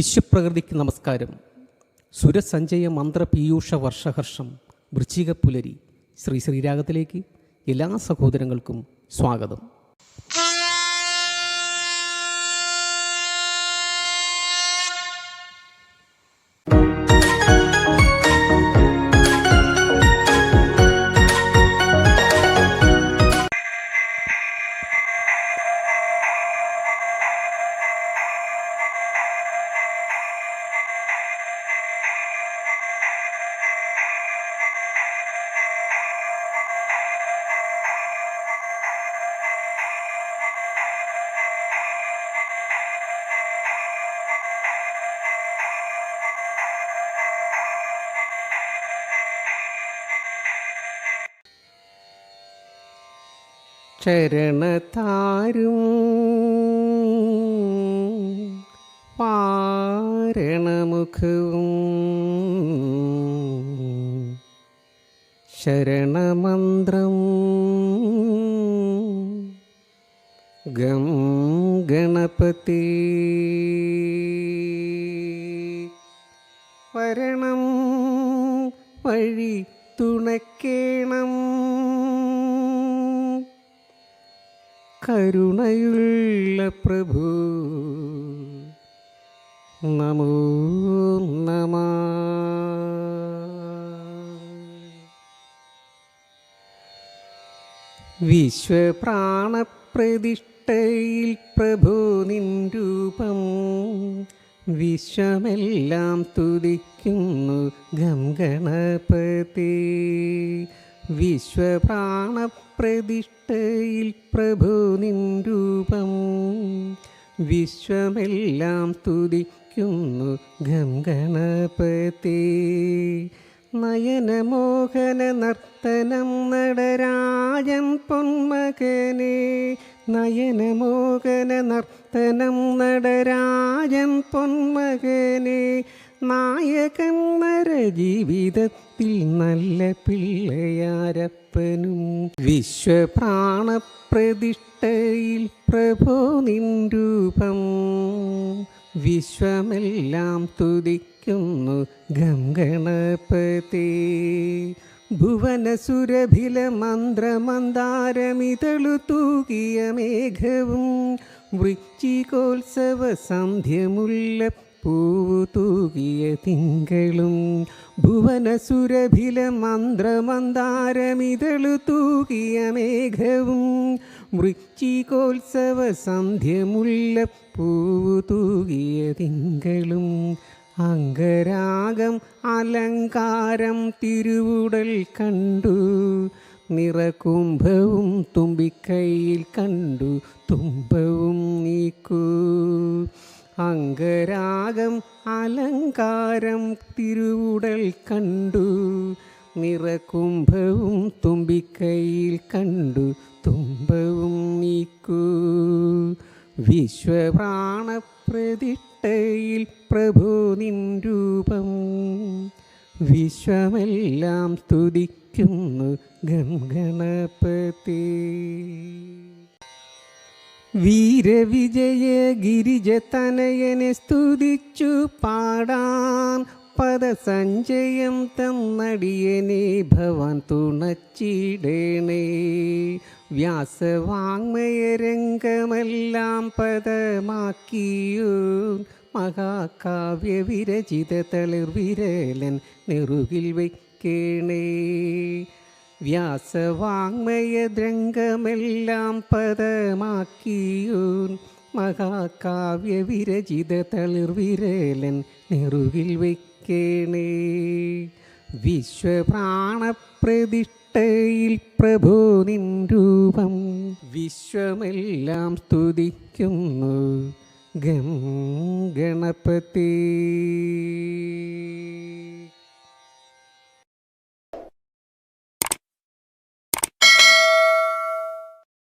വിശ്വപ്രകൃതിക്ക് നമസ്കാരം. സുരസഞ്ചയ മന്ത്രപീയൂഷ വർഷഹർഷം വൃശ്ചിക പുലരി ശ്രീ ശ്രീരാഗത്തിലേക്ക് എല്ലാ സഹോദരങ്ങൾക്കും സ്വാഗതം. ചരണതാരും പാരണമുഖവും ശരണമന്ത്രം ഗം ഗണപതി വരണം വഴി തുണക്കേണം. കരുണയുള്ള പ്രഭു. നമോ നമ. വിശ്വപ്രാണപ്രതിഷ്ഠയിൽ പ്രഭു നിൻ രൂപം വിശ്വമെല്ലാം തുതിക്കുന്നു ഗം ഗണപതി വിശ്വപ്രാണപ്രതിഷ്ഠയിൽ പ്രഭു നിൻരൂപം വിശ്വമെല്ലാം തുതിക്കുന്നു ഗംഗണപതി. നയനമോഹന നർത്തനം നടരാജൻ പൊന്മകനെ. നയനമോഹന നർത്തനം നടരാജൻ പൊന്മകനെ. നായകൻ ജീവിതത്തിൽ നല്ല പിള്ളയാരപ്പനും വിശ്വപ്രാണപ്രതിഷ്ഠയിൽ പ്രഭോ നിൻ രൂപം. വിശ്വമെല്ലാം തുതിക്കുന്നു ഗംഗണപതി. ഭുവനസുരഭില മന്ത്രമന്ദാരമിതളു തൂകിയ മേഘവും വൃച്ചികോത്സവ സന്ധ്യമുല്ല പൂവു തൂകിയ തിങ്കളും ഭുവനസുരഭില മന്ത്രമന്ദാരമിതളു തൂകിയ മേഘവും വൃശ്ചികോത്സവ സന്ധ്യമുള്ള പൂവു തൂകിയ തിങ്കളും അംഗരാഗം അലങ്കാരം തിരുവുടൽ കണ്ടു. നിറകുംഭവും തുമ്പിക്കൈയിൽ കണ്ടു. തുമ്പവും നീക്കൂ അംഗരാഗം അലങ്കാരം തിരുവുടൽ കണ്ടു. നിറകുംഭവും തുമ്പിക്കൈയിൽ കണ്ടു. തുമ്പവും നീക്കൂ. വിശ്വപ്രാണപ്രതിഷ്ഠയിൽ പ്രഭു നിൻ രൂപം. വിശ്വമെല്ലാം സ്തുതിക്കുന്നു ഗം ഗണപതി വീരവിജയ ഗിരിജ തനയനെ സ്തുതിച്ചു പാടാൻ. പദസഞ്ചയം തന്നടിയനെ ഭവാൻ തുണച്ചിടേണേ. വ്യാസവാങ്മയരംഗമെല്ലാം പദമാക്കിയൂ. മഹാകാവ്യ വിരചിത തളിർവിരലൻ നെറുകിൽ വയ്ക്കേണേ. വ്യാസവാങ്മയദ്രംഗമെല്ലാം പദമാക്കിയൂൻ മഹാകാവ്യ വിരചിത തളിർവിരലൻ നെറുകിൽ വയ്ക്കേണേ വിശ്വപ്രാണപ്രതിഷ്ഠയിൽ പ്രഭു നിൻ രൂപം വിശ്വമെല്ലാം സ്തുതിക്കുന്നു ഗം ഗണപതി.